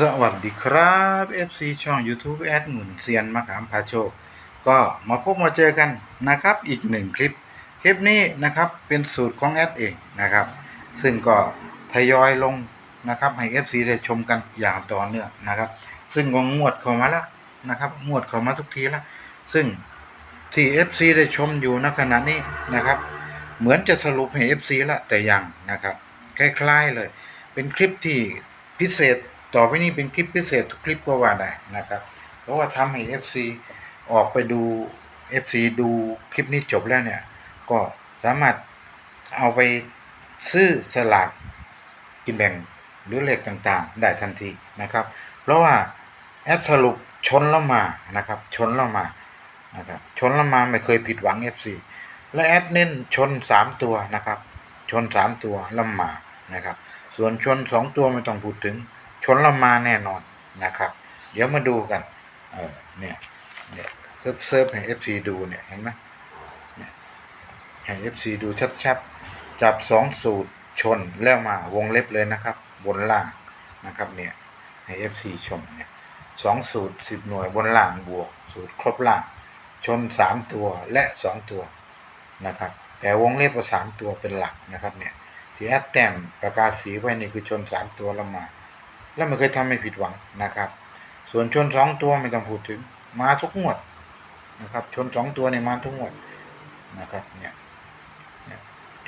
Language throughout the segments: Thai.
สวัสดีครับ FC ช่อง YouTube แอดหมุนเซียนมะขามพาโชค ก็มาพบมาเจอกันนะครับ อีกหนึ่งคลิป คลิปนี้นะครับเป็นสูตรของแอดเองนะครับ ซึ่งก็ทยอยลงนะครับ ให้ FC ได้ชมกันอย่างต่อเนื่องนะครับ ซึ่งก็งวดเข้ามาแล้วนะครับงวดเข้ามาทุกทีแล้วซึ่งที่ FC ได้ชมอยู่ณขณะนี้นะครับ เหมือนจะสรุปให้ FC ละแต่ยังนะครับ คล้ายๆเลย เป็นคลิปที่พิเศษ ต่อไปนี้เป็นคลิปพิเศษทุกคลิปก็ว่าได้นะครับ เพราะว่าทำให้ FC ออกไปดู FC ดูคลิปนี้จบแล้วเนี่ย ก็สามารถเอาไปซื้อสลากกินแบ่งหรือเลขต่างๆ ได้ทันทีนะครับ เพราะว่าแอดสรุปชนแล้วมานะครับ ชนแล้วมานะครับชนแล้วมาไม่เคยผิดหวัง FC และแอดเน้นชนสามตัวนะครับ ชนสามตัวแล้วมานะครับ ส่วนชนสองตัวไม่ต้องพูดถึง ชนละมาแน่นอนนะครับ เดี๋ยวมาดูกัน เออเนี่ยเนี่ยเซิร์ฟเซิร์ฟให้ FC ดูเนี่ยเห็นไหมเนี่ยให้ FC ดูชัดๆ จับสองสูตรชนแล้วมาวงเล็บเลยนะครับ บนล่างนะครับเนี่ยให้ FC ชมเนี่ยสองสูตรสิบหน่วยบนล่างบวก สูตรครบล่าง ชนสามตัวและสองตัวนะครับ แต่วงเล็บว่าสามตัวเป็นหลักนะครับเนี่ยทีแอดแต้มประกาศสีไว้นี่คือชนสามตัวล้วมา แล้วไม่เคยทำให้ผิดหวังนะครับ ส่วนชนสองตัวไม่ต้องพูดถึงมาทุกงวดนะครับชนสองตัวเนี่ยมาทุกงวดนะครับเนี่ย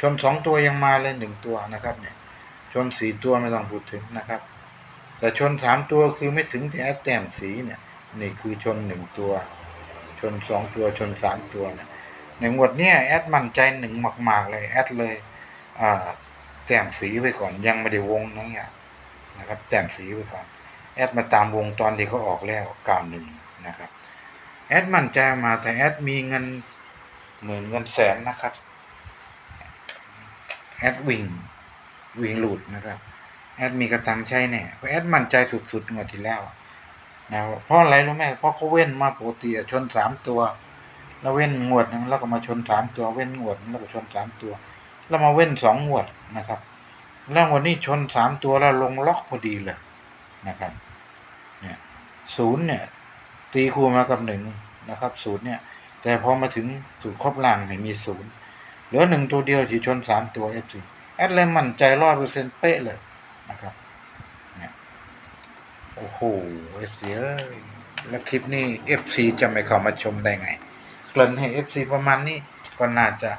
ชนสองตัวยังมาเลยหนึ่งตัวนะครับเนี่ยชนสี่ตัวไม่ต้องพูดถึงนะครับ แต่ชนสามตัวคือไม่ถึงที่แต้มสีเนี่ยนี่คือชนหนึ่งตัว ชนสองตัวชนสามตัวเนี่ยในงวดเนี้ยแอดมั่นใจหนึ่งมาก ๆ เลยแอดเลยอ่าแต้มสีไว้ก่อนยังไม่ได้วงนะเนี่ย นะครับแต้มสีไว้ก่อนแอดมาตามวงตอนที่เขาออกแล้วเก้าหนึ่งนะครับแอดมั่นใจมาแต่แอดมีเงินหมื่นเงินแสนนะครับแอดวิ่งวิ่งหลุดนะครับแอดมีกระตังใช้แน่เพราะแอดมั่นใจสุดๆงวดที่แล้วนะเพราะอะไรรู้ไหมเพราะเขาเว้นมาปกติชนสามตัว แล้วเว้นงวดหนึงแล้วก็มาชนสามตัวเว้นงวดหนึ่งแล้วก็ชนสามตัว แล้วมาเว้นสองงวดนะครับ แล้ววันนี้ชนสามตัวแล้วลงล็อกพอดีเลยนะครับ เนี่ยศูนย์เนี่ย ตีคู่มากับหนึ่งนะครับศูนย์เนี่ย แต่พอมาถึงสูตรครบล่างไม่มีศูนย์เหลือหนึ่งตัวเดียวที่ชนสามตัวเอฟซีแอดเลยมั่นใจร้อยเปอร์เซ็นต์เป๊ะเลยนะครับ เนี่ย โอ้โหเอฟซีเอ้ยแล้วคลิปนี้เอฟซีจะไม่เข้ามาชมได้ไง เกริ่นให้เอฟซีประมาณนี้ก็น่าจะ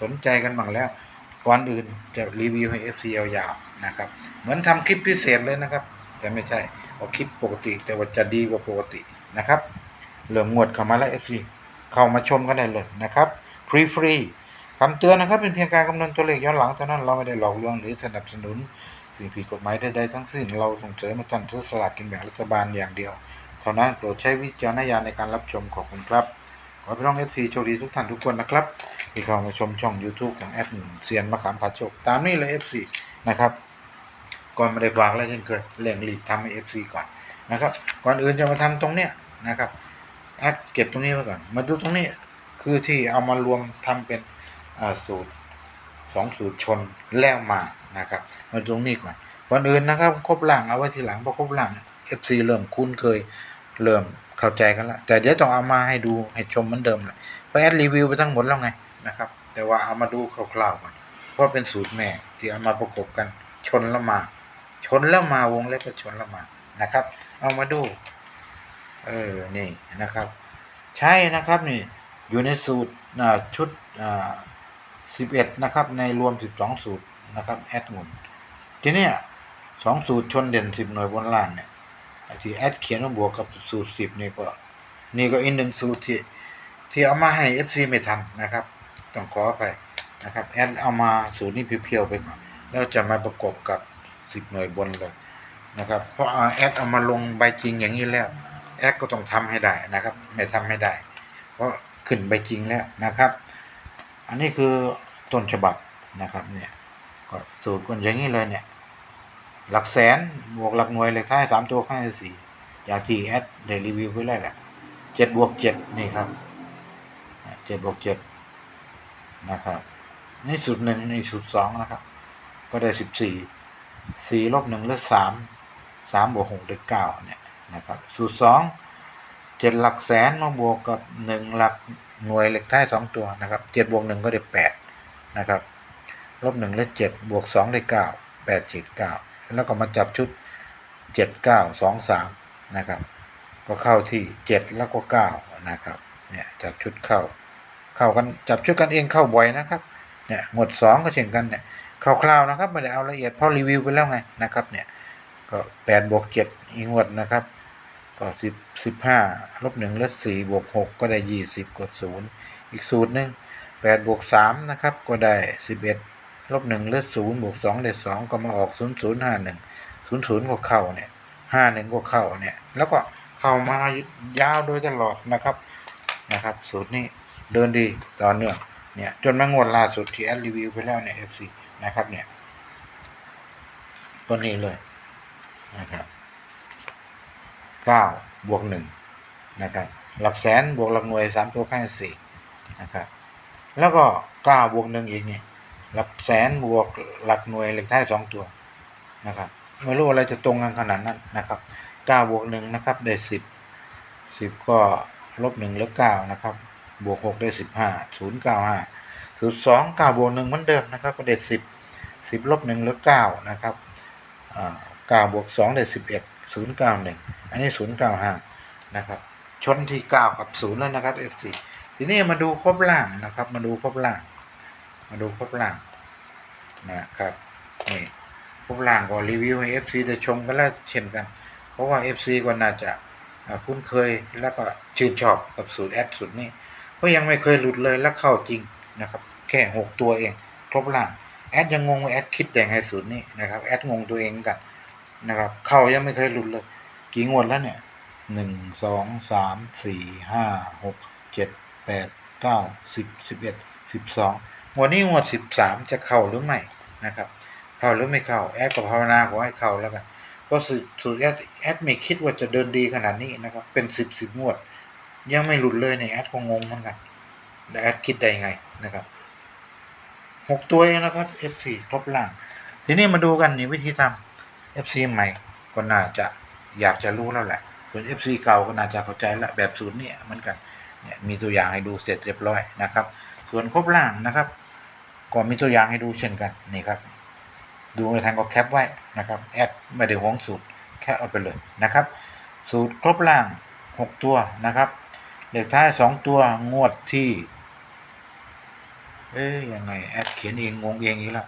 สนใจกันบ้างแล้ว ก่อนอื่นจะรีวิวให้ FC ยาวๆนะครับ เหมือนทำคลิปพิเศษเลยนะครับ แต่ไม่ใช่เอาคลิปปกติ แต่ว่าจะดีกว่าปกตินะครับเริ่มงวดเข้ามาแล้ว FC เข้ามาชมกันได้เลยนะครับฟรีฟรีคำเตือนนะครับเป็นเพียงการกำหนดตัวเลขย้อนหลังเท่านั้นเราไม่ได้หลอกลวงหรือสนับสนุนสิ่งผิดกฎหมายใดๆทั้งสิ้นเราส่งเสริมมาท่านซื้อสลากกินแบ่งรัฐบาลอย่างเดียว เท่านั้นโปรดใช้วิจารณญาณในการรับชมขอบคุณครับขอพี่น้อง FC โชคดีทุกท่านทุกคนนะครับ ที่เข้ามาชมช่อง YouTube ของแอดเซียนมะขามผาโชคตามนี้เลย FC นะครับ ก่อนไม่ได้ฝากแล้วเช่นเคยเร่งรีบทำให้ FC ก่อนนะครับ ก่อนอื่นจะมาทำตรงเนี้ยนะครับแอดเก็บตรงนี้ไว้ก่อน มาดูตรงนี้คือที่เอามารวมทำเป็นอ่าสูตรสองสูตรชนแล้วมานะครับ มาตรงนี้ก่อนก่อนอื่นนะครับ ครบหลังเอาไว้ทีหลังเพราะครบหลัง FC เริ่มคุ้นเคยเริ่มเข้าใจกันแล้วแต่เดี๋ยวต้องเอามาให้ดูให้ชมเหมือนเดิมแหละเพราะแอดรีวิวไปทั้งหมดแล้วไง นะครับ แต่ว่าเอามาดูคร่าวๆก่อนเพราะเป็นสูตรแม่ที่เอามาประกบกันชนล้วมา ชนล้วมาวงเล็บก็ชนล้วมานะครับ เอามาดู เออนี่นะครับ ใช่นะครับนี่อยู่ในสูตรชุดสิบเอ็ดนะครับ ในรวมสิบสองสูตรนะครับแอดมุนทีนี้สองสูตรชนเด่นสิบหน่วยบนล่างเนี่ยที่แอดเขียนว่าบวกกับสูตรสิบนี่ก็ นี่ก็อีกหนึ่งสูตรที่ที่เอามาให้ FC ไม่ทันนะครับ ต้องขอไปนะครับแอดเอามาสูตรนี้เพียวๆไปก่อนแล้วจะมาประกบกับสิบหน่วยบนเลยนะครับ เพราะแอดเอามาลงใบจริงอย่างนี้แล้วแอดก็ต้องทำให้ได้นะครับ ไม่ทำไม่ได้ เพราะขึ้นใบจริงแล้วนะครับ อันนี้คือต้นฉบับนะครับเนี่ยก็สูตรกันอย่างนี้เลยเนี่ย หลักแสนบวกหลักหน่วยเลขท้ายสามตัวข้างสี่อย่างที่แอดได้รีวิวไว้แล้วแหละเจ็ดบวกเจ็ดนี่ครับเจ็ดบวกเจ็ด นะครับ นี่สูตรหนึ่งนี่สูตรสองนะครับ ก็ได้สิบสี่สี่ลบหนึ่งลบสามสามบวกหกได้เก้าเนี่ยนะครับ สูตรสองเจ็ดหลักแสนมาบวกกับหนึ่งหลักหน่วยเลขท้ายสองตัวนะครับเจ็ดบวกหนึ่งก็ได้แปดนะครับลบหนึ่งได้เจ็ดบวกสองได้เก้าแปดเจ็ดเก้าแล้วก็มาจับชุดเจ็ดเก้าสองสามนะครับ ก็เข้าที่เจ็ดแล้วก็เก้านะครับเนี่ยจับชุดเข้า เข้ากันจับชุดกันเองเข้าบ่อยนะครับเนี่ยหมวดสองก็เช่นกันเนี่ยคร่าวๆนะครับไม่ได้เอาละเอียดเพราะรีวิวไปแล้วไงนะครับเนี่ยก็แปดบวกเจ็ดอีกงวดนะครับ ก็สิบสิบห้าลบหนึ่งลบสี่บวกหกก็ได้ยี่สิบกดศูนย์อีกสูตรหนึ่งแปดบวกสามนะครับก็ได้สิบเอ็ดลบหนึ่งลบศูนย์บวกสองได้สองก็มาออกศูนย์ศูนย์ห้าหนึ่งศูนย์ศูนย์ก็เข้าเนี่ยห้าหนึ่งก็เข้าเนี่ยแล้วก็เข้ามายาวโดยตลอดนะครับนะครับ สูตรนี้ เดินดีต่อเนื่องเนี่ยจนมางวดล่าสุดที่แอดรีวิวไปแล้วเนี่ย FC นะครับเนี่ยตัวนี้เลยนะครับเก้าบวกหนึ่งนะครับหลักแสนบวกหลักหน่วยสามตัวข้างสี่นะครับแล้วก็เก้าบวกหนึ่งอีกเนี่ยหลักแสนบวกหลักหน่วยเลขท้ายสองตัวนะครับไม่รู้อะไรจะตรงกันขนาดนั้นนะครับเก้าบวกหนึ่งนะครับได้สิบสิบก็ลบหนึ่งเหลือเก้านะครับ บวกหกได้สิบห้าศูนย์เก้าห้าศูนย์สองเก้าบวกหนึ่งเหมือนเดิมนะครับก็ได้สิบสิบลบหนึ่งเหลือเก้านะครับเก้าบวกสองได้สิบเอ็ดศูนย์เก้าหนึ่งอันนี้ศูนย์เก้าห้านะครับ ชนที่เก้ากับศูนย์แล้วนะครับ F4 ทีนี้มาดูครบล่างนะครับ มาดูครบล่าง มาดูครบล่างนะครับนี่ครบล่างก็รีวิวให้ FC ได้ชมกันแล้วเช่นกัน เพราะว่า FC ก็น่าจะคุ้นเคยแล้วก็ชื่นชอบกับสูตรแอดสูตรนี้ เพราะยังไม่เคยหลุดเลยแล้วเข้าจริงนะครับ แค่หกตัวเองครบล่างแอดยังงงว่าแอดคิดแต่งไงสูตรนี้นะครับแอดงงตัวเองกันนะครับ เข้ายังไม่เคยหลุดเลย กี่งวดแล้วเนี่ยหนึ่งสองสามสี่ห้าหกเจ็ดแปดเก้าสิบสิบเอ็ดสิบสองงวดนี้งวดสิบสามจะเข้าหรือไม่นะครับ เข้าหรือไม่เข้าแอดก็ภาวนาขอให้เข้าแล้วกันเพราะสูตรสูตรแอดแอดไม่คิดว่าจะเดินดีขนาดนี้นะครับ เป็นสิบสิบงวด ยังไม่หลุดเลยเนี่ยแอดก็งงเหมือนกันแล้วแอดคิดได้ไงนะครับหกตัวเองนะครับ F4 ครบล่าง ทีนี้มาดูกันนี่วิธีทำ FC ใหม่ก็น่าจะอยากจะรู้แล้วแหละ ส่วน FC เก่าก็น่าจะเข้าใจล้วแบบศูนย์เนี่ยเหมือนกันเนี่ยมีตัวอย่างให้ดูเสร็จเรียบร้อยนะครับ ส่วนครบล่างนะครับ ก็มีตัวอย่างให้ดูเช่นกันนี่ครับ ดูไม่ทันก็แคปไว้นะครับแอดไม่ได้หวงสูตรแค่เอาไปเลยนะครับ สูตรครบล่างหกตัวนะครับ เลขท้ายสองตัวงวดที่ เอ๊ยยังไงแอดเขียนเองงงเองอีกแล้ว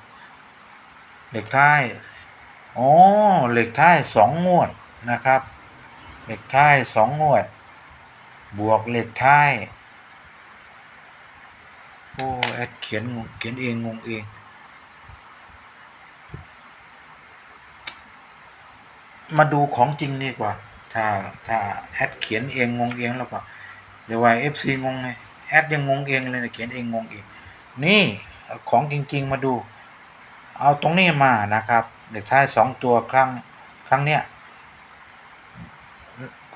เลขท้ายอ๋อเลขท้ายสองงวดนะครับ เลขท้ายสองงวด บวกเลขท้ายโอ้แอดเขียนงงเขียนเองงงเองมาดูของจริงดีกว่า ถ้าถ้าแอดเขียนเองงงเองแล้วก็ เดี๋ยวว่าเอฟซีงงไงแอดยังงงเองเลยนะเขียนเองงงเองนี่ของจริง ๆ มาดู เอาตรงนี้มานะครับเด็กท้ายสองตัวครั้งครั้งเนี้ย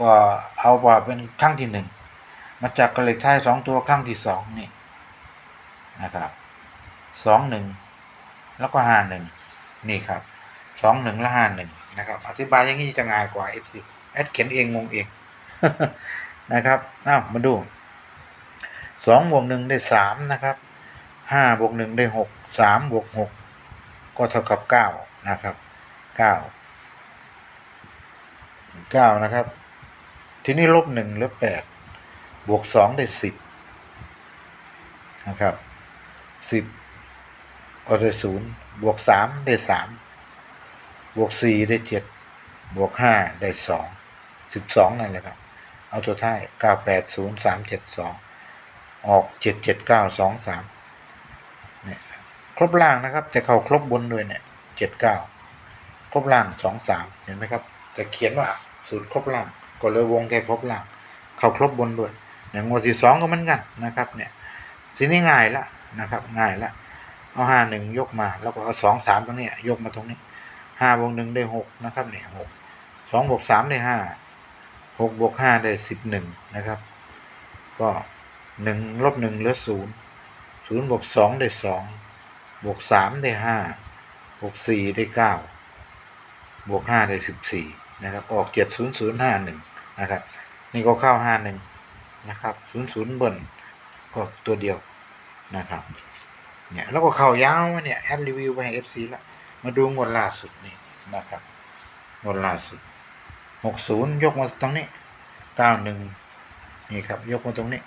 ก็เอาว่าเป็นครั้งที่หนึ่งมาจากกับเลขท้ายสองตัวครั้งที่สองนี่นะครับสองหนึ่งแล้วก็ห้าหนึ่งนี่ครับสองหนึ่งและห้าหนึ่งนะครับ อธิบายอย่างนี้จะง่ายกว่า FC แอดเขียนเองงงเอง นะครับอ้าวมาดูสองบวกหนึ่งได้สามนะครับห้าบวกหนึ่งได้หกสามบวกหกก็เท่ากับเก้านะครับเก้าเก้านะครับ ทีนี้ลบหนึ่งเหลือแปดบวกสองได้สิบนะครับสิบก็ได้ศูนย์บวกสามได้สามบวกสี่ได้เจ็ดบวกห้าได้สองสิบสองนั่นแหละครับ เอาตัวท้ายเก้าแปดศูนย์สามเจ็ดสองออกเจ็ดเจ็ดเก้าสองสามเนี่ยครบล่างนะครับจะเข้าครบบนด้วยเนี่ยเจ็ดเก้าครบล่างสองสามเห็นไหมครับจะเขียนว่าสูตรครบล่างก็เลยวงแค่ครบล่าง เข้าครบบนด้วยเนี่ยงวดที่สองก็เหมือนกันนะครับเนี่ยทีนี้ง่ายละนะครับง่ายละเอาห้าหนึ่งยกมาแล้วก็เอาสองสามตรงนี้ยกมาตรงนี้ห้าบวกหนึ่งได้หกนะครับเนี่ยหกสองบวกสามได้ห้า หกบวกห้าได้สิบหนึ่งนะครับ ก็หนึ่งลบหนึ่งเหลือศูนย์ศูนย์บวกสองได้สองบวกสามได้ห้าบวกสี่ได้เก้าบวกห้าได้สิบสี่นะครับ ออกเจ็ดศูนย์ศูนย์ห้าหนึ่งนะครับ นี่ก็เข้าห้าหนึ่งนะครับศูนย์ศูนย์เบิ้ลก็ตัวเดียวนะครับเนี่ยแล้วก็เข้ายาวเนี่ยแอดรีวิวไปให้เอฟซีแล้วมาดูงวดล่าสุดนี่นะครับงวดล่าสุด หกศูนย์ยกมาตรงนี้เก้าหนึ่งนี่ครับ ยกมาตรงนี้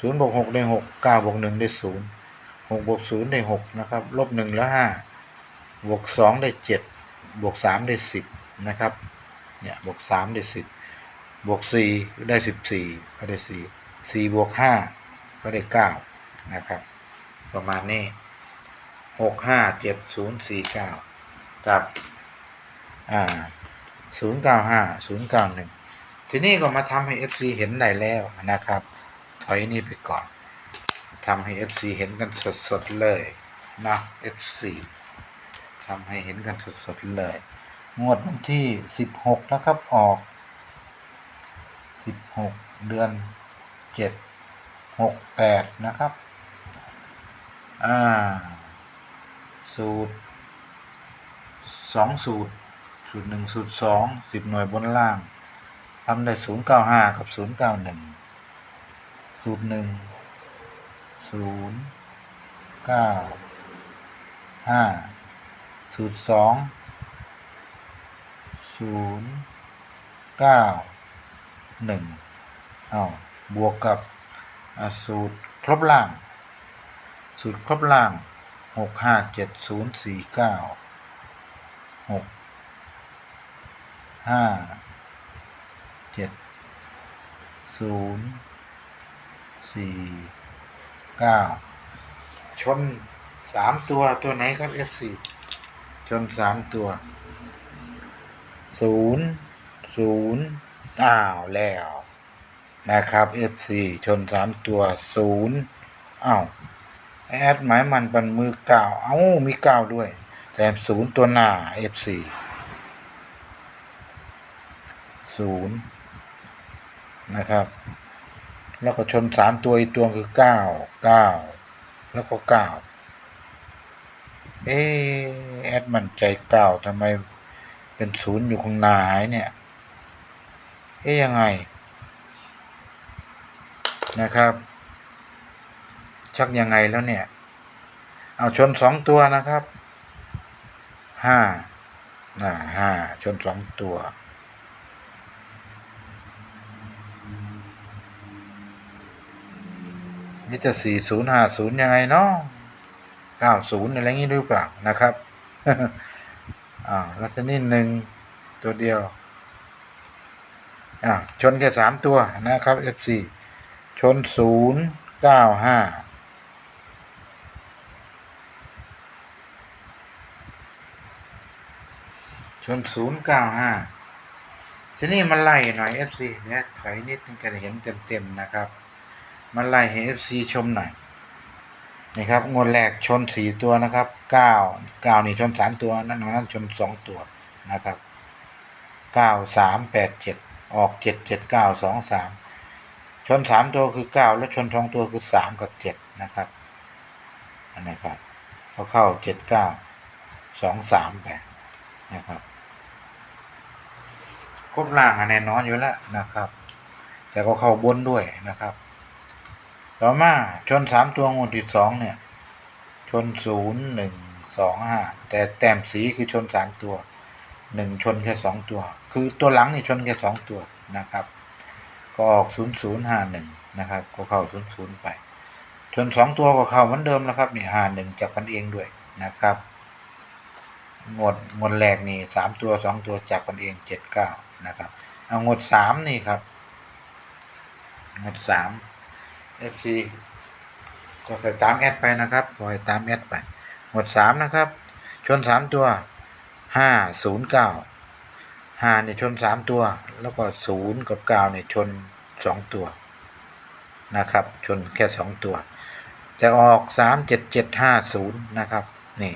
ศูนย์บวกหกได้หกเก้าบวกหนึ่งได้ศูนย์หกบวกศูนย์ได้หกนะครับ ลบหนึ่งแล้วห้าบวกสองได้เจ็ดบวกสามได้สิบนะครับ เนี่ยบวกสามได้สิบบวกสี่ได้สิบสี่ก็ได้สี่สี่บวกห้าก็ได้เก้านะครับ ประมาณนี้หกห้าเจ็ดศูนย์สี่เก้ากับอ่า ศูนย์เก้าห้าศูนย์เก้าหนึ่งทีนี้ก็มาทำให้ FC เห็นได้แล้วนะครับ ถอยนี่ไปก่อนทำให้ FC เห็นกันสดๆเลยนะ FC ทำให้เห็นกันสดๆเลย งวดวันที่ 16 นะครับ ออก 16 เดือน 7 68 นะครับ อ่า สูตรสองสูตร สูตรหนึ่งสูตรสองสิบหน่วยบนล่างทำได้ศูนย์เก้าห้ากับศูนย์เก้าหนึ่งสูตรหนึ่งศูนย์เก้าห้าสูตรสองศูนย์เก้าหนึ่งเอาบวกกับสูตรครบล่าง สูตรครบล่างหกห้าเจ็ดศูนย์สี่เก้า หก ห้าเจ็ดศูนย์สี่เก้าชนสามตัวตัวไหนครับ F4 ชนสามตัวศูนย์ศูนย์อ้าวแล้วนะครับ F4 ชนสามตัวศูนย์อ้าวแอดหมายมันปันมือเก้าเอ้ามีเก้าด้วยแถมศูนย์ตัวหน้า F4 ศูนย์นะครับ แล้วก็ชนสามตัวอีกตัวคือเก้าเก้าแล้วก็เก้าเอ๊ะแอดมันใจเก้าทำไมเป็นศูนย์อยู่ข้างหน้ายเนี่ย เอ๊ะยังไง นะครับ ชักยังไงแล้วเนี่ย เอาชนสองตัวนะครับห้าอ่าห้าชนสองตัว นี่จะสี่ศูนย์ห้าศูนย์ยังไงเนาะเก้าศูนย์อะไรงี้หรือเปล่านะครับอ่าแล้วทีนี้หนึ่งตัวเดียวอ่าชนแค่สามตัวนะครับ FC ชนศูนย์เก้าห้าชนศูนย์เก้าห้าทีนี้มาไล่หน่อย FC เนี่ยถอยนิดนึงก็จะเห็นเต็มๆนะครับ มาไล่ให้ FC ชมหน่อยนี่ครับงวดแรกชนสี่ตัวนะครับเก้าเก้านี่ชนสามตัวนั่นของนั้นชนสองตัวนะครับเก้าสามแปดเจ็ดออกเจ็ดเจ็ดเก้าสองสามชนสามตัวคือเก้าแล้วชนสองตัวคือสามกับเจ็ดนะครับอันนี้ครับพอเข้าเจ็ดเก้าสองสามไปนะครับครบล่างอะแน่นอนอยู่แล้วนะครับ แต่ก็เข้าบนด้วยนะครับ ต่อมาชนสามตัวงวดที่สองเนี่ย ชนศูนย์หนึ่งสองห้าแต่แต้มสีคือชนสามตัวหนึ่งชนแค่สองตัว คือตัวหลังนี่ชนแค่สองตัวนะครับ ก็ออกศูนย์ศูนย์ห้าหนึ่งนะครับ ก็เข้าศูนย์ศูนย์ไปชนสองตัวก็เข้าเหมือนเดิมแล้วครับนี่ห้าหนึ่งจากกันเองด้วยนะครับงดงดแรกนี่สามตัวสองตัวจากกันเองเจ็ดเก้านะครับ เอางดสามนี่ครับงดสาม FC ก็คอยตามแอดไปนะครับคอยตามแอดไป หมดสามนะครับ ชนสามตัวห้าศูนย์เก้าห้าเนี่ยชนสามตัว แล้วก็ศูนย์กับเก้าเนี่ยชนสองตัวนะครับ ชนแค่สองตัวจะออกสามเจ็ดเจ็ดห้าศูนย์นะครับ นี่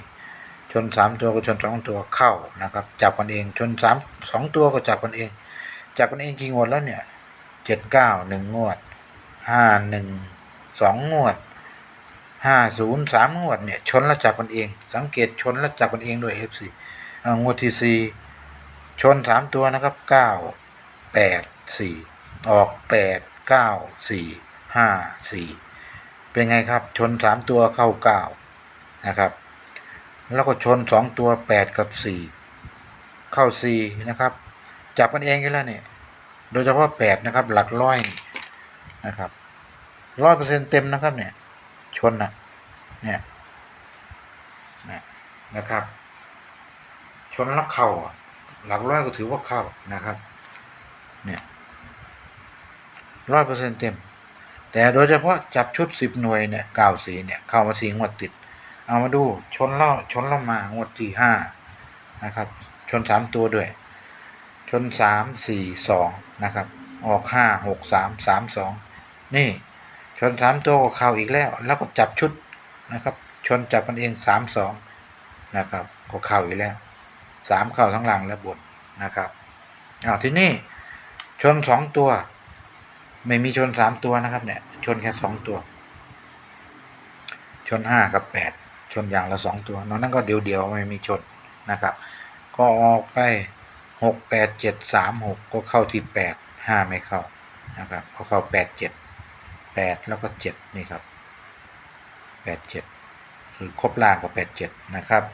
ชนสามตัวก็ชนสองตัวเข้านะครับ จับกันเอง ชนสามสองตัวก็จับกันเอง จับกันเองกี่งวดแล้วเนี่ยเจ็ดเก้าหนึ่งงวด ห้าหนึ่งสองงวดห้าศูนย์สามงวดเนี่ยชนแล้วจับกันเอง สังเกตชนแล้วจับกันเองด้วยเอฟซีงวดที่สี่ชนสามตัวนะครับเก้าแปดสี่ออกแปดเก้าสี่ห้าสี่เป็นไงครับ ชนสามตัวเข้าเก้านะครับ แล้วก็ชนสองตัวแปดกับสี่เข้าสี่นะครับ จับกันเองกันแล้วเนี่ย โดยเฉพาะแปดนะครับ หลักร้อย นะครับร้อยเปอร์เซ็นเต็มนะครับเนี่ยชนนะเนี่ยนะนะครับ ชนแล้วเข้าหลักร้อยก็ถือว่าเข้านะครับเนี่ยร้อยเปอร์เซ็นเต็ม แต่โดยเฉพาะจับชุดสิบหน่วยเนี่ยเก้าสีเนี่ยเข้ามาสีงวดติด เอามาดูชนเล่าชนเล่ามางวดที่ห้านะครับ ชนสามตัวด้วย ชนสามสี่สองนะครับ ออกห้าหกสามสามสอง นี่ชนสามตัวก็เข้าอีกแล้ว แล้วก็จับชุดนะครับ ชนจับกันเองสามสองนะครับ ก็เข้าอีกแล้วสามเข้าทั้งหลังและบนนะครับอ้าวที่นี้ชนสองตัว ไม่มีชนสามตัวนะครับ เนี่ย ชนแค่สองตัว ชนห้ากับแปดชนอย่างละสองตัวนอกนั้นก็เดียวเดียวๆไม่มีชนนะครับ ก็ออกไปหกแปดเจ็ดสามหกก็เข้าที่แปดห้าไม่เข้านะครับก็เข้าแปดเจ็ด แปดแล้วก็เจ็ดนี่ครับแปดเจ็ดคือครบล่างกับแปดเจ็ดนะครับ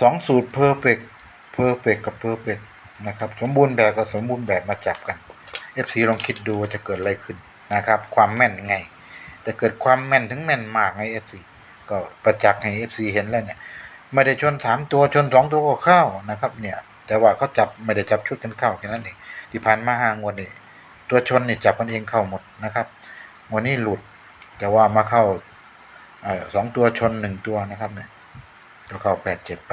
สองสูตรเพอร์เฟกเพอร์เฟกกับเพอร์เฟกนะครับสมบูรณ์แบบกับสมบูรณ์แบบมาจับกัน FC ลองคิดดูว่าจะเกิดอะไรขึ้นนะครับ ความแม่นยังไง แต่เกิดความแม่นถึงแม่นมากไง FC ก็ประจักษ์ให้ FC เห็นแล้วเนี่ยไม่ได้ชนสามตัวชนสองตัวก็เข้านะครับ เนี่ย แต่ว่าเขาจับไม่ได้จับชุดกันเข้าแค่นั้นเองที่ผ่านมาห้างวดนี่ ตัวชนนี่จับกันเองเข้าหมดนะครับ วันนี้หลุดแต่ว่ามาเข้าอสองตัวชนหนึ่งตัวนะครับเนี่ยก็เข้าแปดเจ็ดไป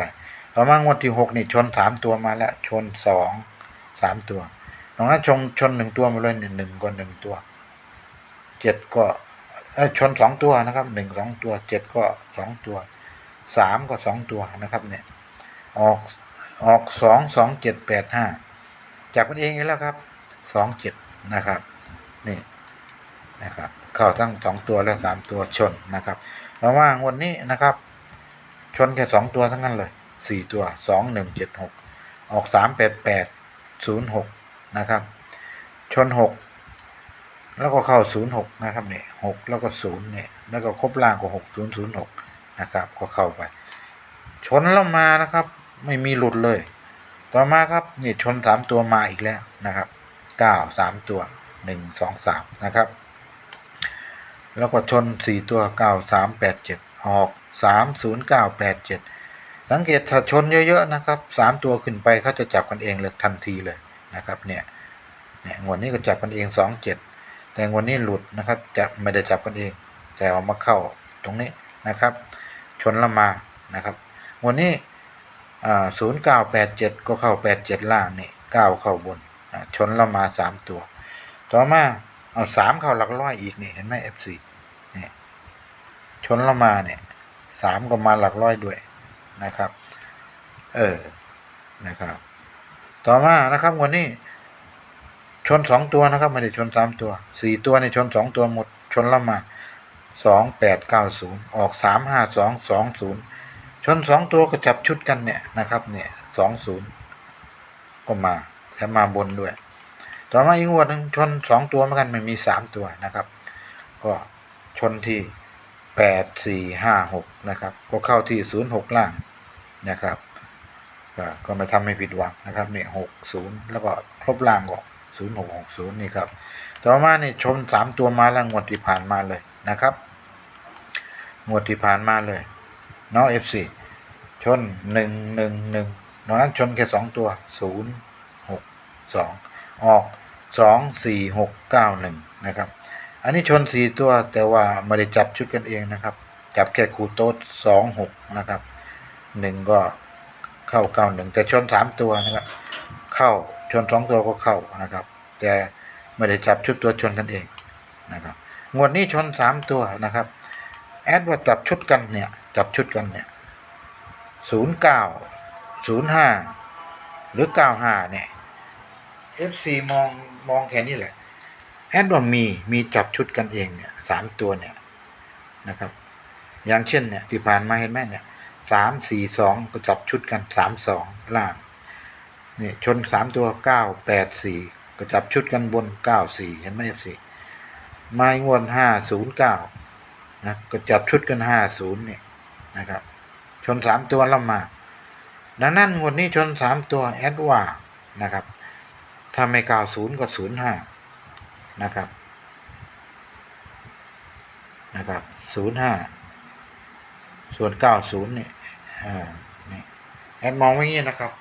ต่อมางวดที่หกนี่ชนสามตัวมาแล้วชนสองสามตัวตรงนั้นชนชนหนึ่งตัวมาเลยหนึ่งก็หนึ่งตัวเจ็ดก็ชนสองตัวนะครับหนึ่งสองตัวเจ็ดก็สองตัวสามก็สองตัวนะครับเนี่ยออกออกสองสองเจ็ดแปดห้าจับกันเองอีกแล้วครับสองเจ็ด นะครับนี่นะครับเข้าทั้งสองตัวและสามตัวชนนะครับเราว่างวดนี้นะครับ ชนแค่สองตัวทั้งนั้นเลยสี่ตัวสองหนึ่งเจ็ดหกออกสามแปดแปดศูนย์หกนะครับ ชนหกแล้วก็เข้าศูนย์หกนะครับเนี่ยหกแล้วก็ศูนย์เนี่ยแล้วก็ครบล่างก็หกศูนย์ศูนย์หกนะครับ ก็เข้าไป ชนแล้วมานะครับ ไม่มีหลุดเลย ต่อมาครับเนี่ยชนสามตัวมาอีกแล้วนะครับ เก้าสามตัวหนึ่งสองสามนะครับ แล้วก็ชนสี่ตัวเก้าสามแปดเจ็ดออกสามศูนย์เก้าแปดเจ็ดสังเกตถ้าชนเยอะๆนะครับสามตัวขึ้นไปเขาจะจับกันเองเลยทันทีเลยนะครับเนี่ยเนี่ยงวดนี้ก็จับกันเองสองเจ็ดแต่งวดนี้หลุดนะครับจะไม่ได้จับกันเอง แต่เอามาเข้าตรงนี้นะครับ ชนละมานะครับวันนี้ศูนย์เก้าแปดเจ็ดก็เข้าแปดเจ็ดล่างนี่เก้าเข้าบน ชนละมาสามตัว ต่อมาเอาสามเข้าหลักร้อยอีกนี่เห็นไหมเอฟซีเนี่ยชนละมาเนี่ยสามก็มาหลักร้อยด้วยนะครับ เออนะครับ ต่อมานะครับวันนี้ ชนสองตัวนะครับไม่ได้ชนสามตัวสี่ตัวในชนสองตัวหมดชนละมาสองแปดเก้าศูนย์ออกสามห้าสองสองศูนย์ชนสองตัวก็จับชุดกันเนี่ยนะครับ เนี่ยสองศูนย์ก็มา แถมมาบนด้วย ต่อมาอีกงวดนึงชนสองตัวเหมือนกันมันมีสามตัวนะครับ ก็ชนที่แปดสี่ห้าหกนะครับ ก็เข้าที่ศูนย์หกล่างนะครับก็ก็ไม่ทำให้ผิดหวังนะครับเนี่ยหกศูนย์แล้วก็ครบล่างก็ศูนย์หกหกศูนย์นี่ครับต่อมาเนี่ยชนสามตัวมาแล้วงวดที่ผ่านมาเลยนะครับงวดที่ผ่านมาเลยเนาะ FC ชนหนึ่งหนึ่งหนึ่งนอกนั้นชนแค่สองตัวศูนย์ หกสองออกสองสี่หกเก้าหนึ่งนะครับ อันนี้ชนสี่ตัวแต่ว่าไม่ได้จับชุดกันเองนะครับ จับแค่คูโต๊ดสองหกนะครับหนึ่งก็เข้าเก้าหนึ่งแต่ชนสามตัวนะครับ เข้าชนสองตัวก็เข้านะครับ แต่ไม่ได้จับชุดตัวชนกันเองนะครับ งวดนี้ชนสามตัวนะครับ แอดว่าจับชุดกันเนี่ย จับชุดกันเนี่ยศูนย์เก้าศูนย์ห้าหรือเก้าห้าเนี่ย FC มองมองแค่นี้แหละแอดว่ามีมีจับชุดกันเองเนี่ยสามตัวเนี่ยนะครับ อย่างเช่นเนี่ยที่ผ่านมาเห็นไหมเนี่ยสามสี่สองก็จับชุดกันสามสองล่างเนี่ยชนสามตัวเก้าแปดสี่ก็จับชุดกันบนเก้าสี่เห็นไหมครับสี่ไม้งวนห้าศูนย์เก้านะก็จับชุดกันห้าศูนย์เนี่ยนะครับ ชนสามตัวแล้วมาดังนั้นงวดนี้ชนสามตัวแอดว่านะครับ ถ้าไม่เก้าศูนย์ก็ศูนย์ห้านะครับนะครับศูนย์ห้าส่วนเก้าศูนย์เนี่ยอ่านี่แอดมองไว้อย่างนี้นะครับ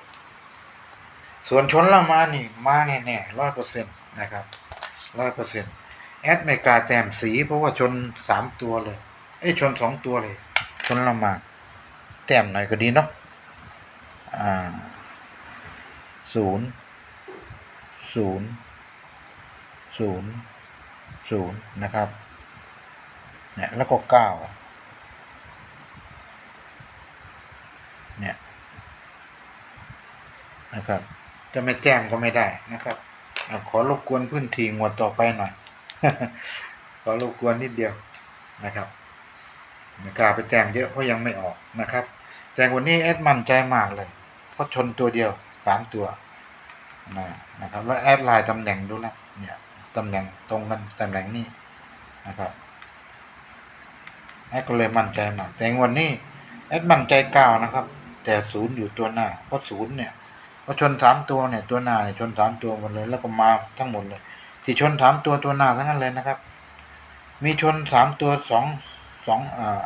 ส่วนชนละมานี่มาแน่แน่ร้อยเปอร์เซ็นต์นะครับร้อยเปอร์เซ็นต์แอดไม่กล้าแต้มสีเพราะว่าชนสามตัวเลยเอ้ยชนสองตัวเลย ชนละมาแต้มหน่อยก็ดีเนาะอ่าศูนย์ ศูนย์ศูนย์ศูนย์นะครับเนี่ยแล้วก็เก้าเนี่ยนะครับ จะไม่แจ้งก็ไม่ได้นะครับอขอรบกวนพื้นที่งวดต่อไปหน่อย ขอรบกวนนิดเดียวนะครับไม่กล้าไปแจ้งเยอะเพราะยังไม่ออกนะครับ แต่วันนี้แอดมันใจมากเลย เพราะชนตัวเดียวสามตัว นะนะครับแล้วแอดไลน์ตำแหน่งดูแล้วเนี่ยตำแหน่งตรงกันตำแหน่งนี้นะครับแอดก็เลยมั่นใจมากแต่วันนี้แอดมั่นใจเก้านะครับ แต่ศูนย์อยู่ตัวหน้าเพราะศูนย์เนี่ยพอชนสามตัวเนี่ยตัวหน้าเนี่ยชนสามตัวหมดเลย แล้วก็มาทั้งหมดเลย ที่ชนสามตัวตัวหน้าทั้งนั้นเลยนะครับ มีชนสามตัวสองสองอ่า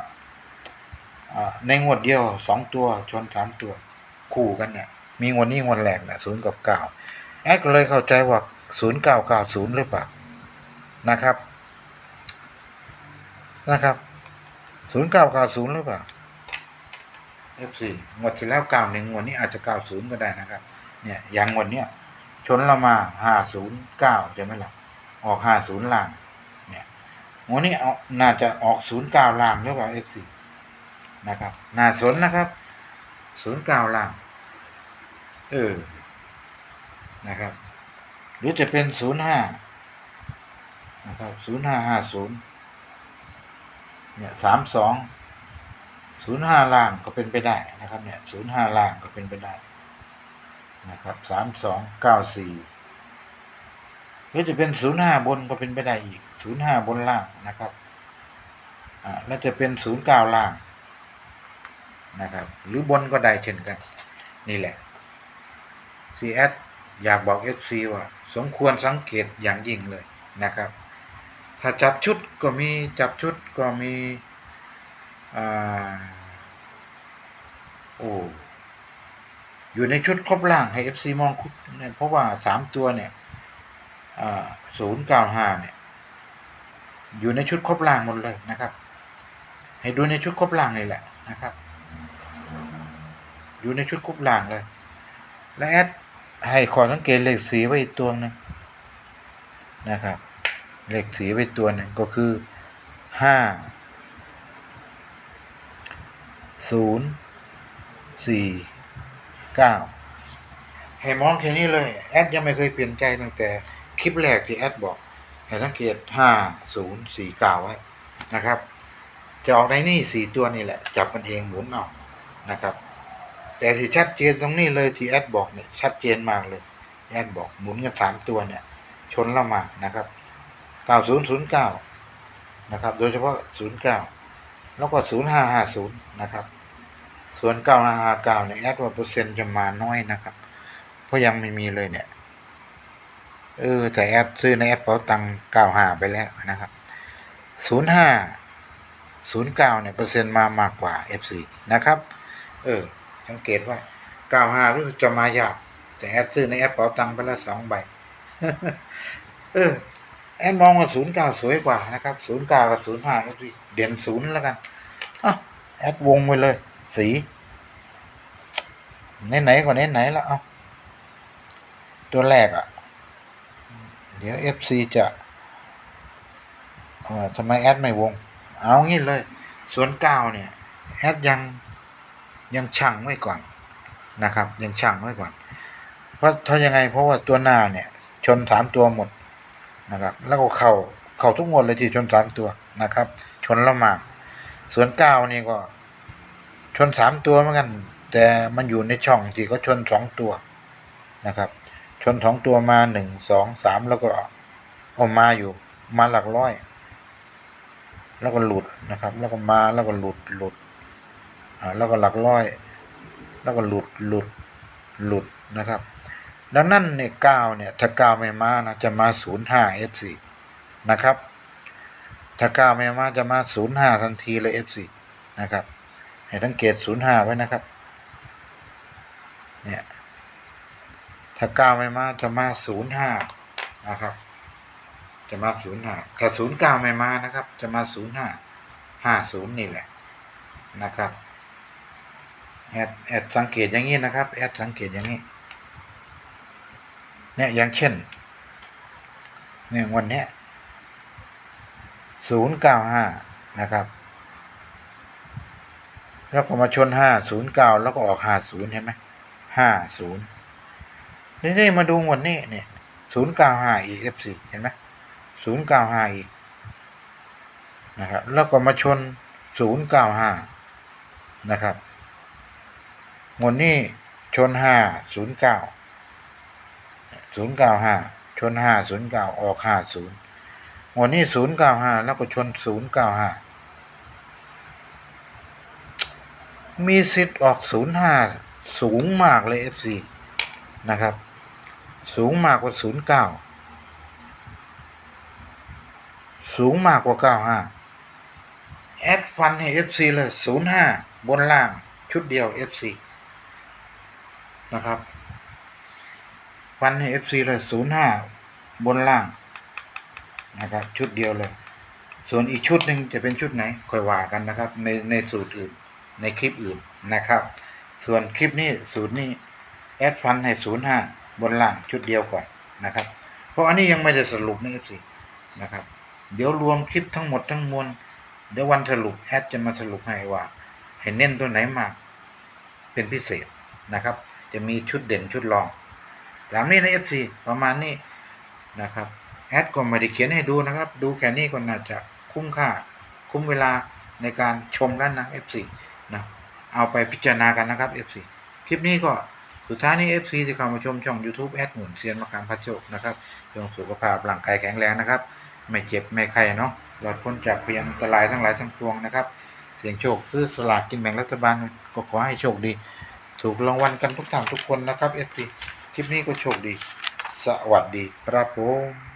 ในงวดเดียวสองตัวชนสามตัว คู่กันเนี่ย มีงวดนี้งวดแรกนี่ยศูนย์กับเก้าแอดก็เลยเข้าใจว่าศูนย์เก้าเก้าศูนย์หรือเปล่านะครับนะครับศูนย์เก้าเก้าศูนย์หรือเปล่า F4 งวดที่แล้วเก้าหนึ่งงวดนี้อาจจะเก้าศูนย์ก็ได้นะครับ เนี่ยอย่างงวดเนี้ยชนเรามาห้าศูนย์เก้าจะไม่หลับออกห้าศูนย์ล่าง เนี่ยงวดนี้เอาน่าจะออกศูนย์เก้าล่างหรือเปล่า F4 นะครับน่าสนนะครับศูนย์เก้าล่าง เออ นะครับ หรือจะเป็นศูนย์ห้านะครับศูนย์ห้าห้าศูนย์เนี่ยสามสองศูนย์ห้าล่างก็เป็นไปได้นะครับ เนี่ยศูนย์ห้าล่างก็เป็นไปได้ นะครับสามสองเก้าสี่หรือจะเป็นศูนย์ห้าบนก็เป็นไปได้อีกศูนย์ห้าบนล่างนะครับอ่าแล้วจะเป็นศูนย์เก้าล่างนะครับ หรือบนก็ได้เช่นกัน นี่แหละ CS ออยากบอก FC ว่า สมควรสังเกตอย่างยิ่งเลยนะครับ ถ้าจับชุดก็มีจับชุดก็มีอ่าโอ้อยู่ในชุดครบล่างให้ FC มองคุดเนี่ยเพราะว่าสามตัวเนี่ยศูนย์เก้าห้าเนี่ย อยู่ในชุดครบล่างหมดเลยนะครับ ให้ดูในชุดครบล่างนี่แหละนะครับ อยู่ในชุดครบล่างเลย และแอด ให้ขอสังเกตเลขสีไว้ตัวหนึงนะครับ เลขสีไว้ตัวนึงก็คือห้าศูนย์สี่เก้าให้มองแค่นี้เลย แอดยังไม่เคยเปลี่ยนใจตั้งแต่คลิปแรกที่แอดบอกให้สังเกตห้าศูนย์สี่เก้าไว้นะครับ จะออกในนี่สี่ตัวนี่แหละ จับกันเองหมุนเอานะครับ แต่ที่ชัดเจนตรงนี้เลยที่แอดบอกเนี่ยชัดเจนมากเลยแอดบอกหมุนกันสามตัวเนี่ยชนละมานะครับ9009นะครับ โดยเฉพาะ09แล้วก็0550นะครับ ส่วน9559เนี่ยแอดว่าเปอร์เซ็นต์จะมาน้อยนะครับ เพราะยังไม่มีเลยเนี่ยเออแต่แอดซื้อในแอปเป๋าตังค์95ไปแล้วนะครับ05 09เนี่ยเปอร์เซ็นต์มามากกว่า F4 นะครับ เออ สังเกตว่า95รู้สึกจะมายาก แต่แอดซื้อในแอปเป๋าตังค์ไปละสองใบ เออ แอนมองว่าศูนย์เก้าสวยกว่านะครับศูนย์เก้ากับศูนย์ห้าก็ดีเด่นศูนย์แล้วกันอแอดวงไปเลย สีไหนๆก็ไหนๆแล้วเอาตัวแรกอะ เดี๋ยว FC จะเอ่อทำไมแอดไม่วง เอางี้เลย ส่วนเก้าเนี่ย แอดยัง ยังชั่งไว้ก่อนนะครับ ยังชั่งไว้ก่อน เพราะถ้ายังไงเพราะว่าตัวหน้าเนี่ย ชนสามตัวหมดนะครับ แล้วก็เข่าเข่าทุกงวดเลยที่ชนสามตัวนะครับ ชนแล้วมาส่วนเก้านี่ก็ ชนสามตัวเหมือนกัน แต่มันอยู่ในช่องที่เขาชนสองตัวนะครับ ชนสองตัวมาหนึ่งสองสามแล้วก็เอามาอยู่มาหลักร้อย แล้วก็หลุดนะครับ แล้วก็มาแล้วก็หลุดหลุด แล้วก็หลักร้อย แล้วก็หลุดหลุดหลุดนะครับ ดังนั้นเนี่ยเก้าเนี่ยถ้าเก้าไม่มานะจะมาศูนย์ห้า F4 นะครับ ถ้าเก้าไม่มาจะมาศูนย์ห้าทันทีเลย F4 นะครับ ให้สังเกตศูนย์ห้าไว้นะครับเนี่ยถ้าเก้าไม่มาจะมาศูนย์ห้านะครับ จะมาศูนย์ห้าถ้าศูนย์เก้าไม่มานะครับ จะมาศูนย์ห้าห้าศูนย์นี่แหละนะครับ แอดแอดสังเกตอย่างนี้นะครับแอดสังเกตอย่างนี้เนี่ยอย่างเช่นเนี่ยวันเนี้ยศูนย์เก้าห้านะครับ แล้วก็มาชนห้าศูนย์เก้าแล้วก็ออกห้าศูนย์เห็นไหมห้าศูนย์นี่นี่มาดูวันนี้เนี่ยศูนย์เก้าห้าอีเอฟซีเห็นไหมศูนย์เก้าห้าอีกนะครับ แล้วก็มาชนศูนย์เก้าห้านะครับ งวดนี้ชนห้าศูนย์เก้าศูนย์เก้าห้าชนห้าศูนย์เก้าออกห้าศูนย์งวดนี้ศูนย์เก้าห้าแล้วก็ชนศูนย์เก้าห้ามีสิทธิ์ออก05สูงมากเลย FC นะครับ สูงมากกว่า09สูงมากกว่า95แอดฟันให้ FC เลย05บนล่างชุดเดียว FC นะครับฟันให้ FC เลย05บนล่างนะครับ ชุดเดียวเลย ส่วนอีกชุดหนึ่งจะเป็นชุดไหนค่อยว่ากันนะครับ ในในสูตรอื่นในคลิปอื่นนะครับ ส่วนคลิปนี้สูตรนี้แอดฟันให้ศูนย์ห้าบนล่างชุดเดียวก่อนนะครับ เพราะอันนี้ยังไม่ได้สรุปในเอฟซีนะครับ เดี๋ยวรวมคลิปทั้งหมดทั้งมวลเดี๋ยววันสรุปแอดจะมาสรุปให้ว่าให้เน้นตัวไหนมากเป็นพิเศษนะครับ จะมีชุดเด่นชุดรองตามนี้นเอฟซีประมาณนี้นะครับแอดก็ไม่ได้เขียนให้ดูนะครับ ดูแค่นี้ก็น่าจะคุ้มค่า คุ้มเวลาในการชมแล้วนะ F4 นะเอาไปพิจารณากันนะครับ F4 คลิปนี้ก็สุดท้ายนี้ F4 ที่เข้ามาชมช่อง YouTube แอดหมุนเซียนมะขามพัชโชคนะครับจงสุขภาพร่างกายแข็งแรงนะครับ ไม่เจ็บไม่ไข้เนาะหลอดพ้นจากพยันอันตรายทั้งหลายทั้งปวงนะครับ เสียงโชคซื้อสลากกินแบ่งรัฐบาลก็ขอให้โชคดี ถูกรางวัลกันทุกท่านทุกคนนะครับ F4 คลิปนี้ก็โชคดี สวัสดีครับผม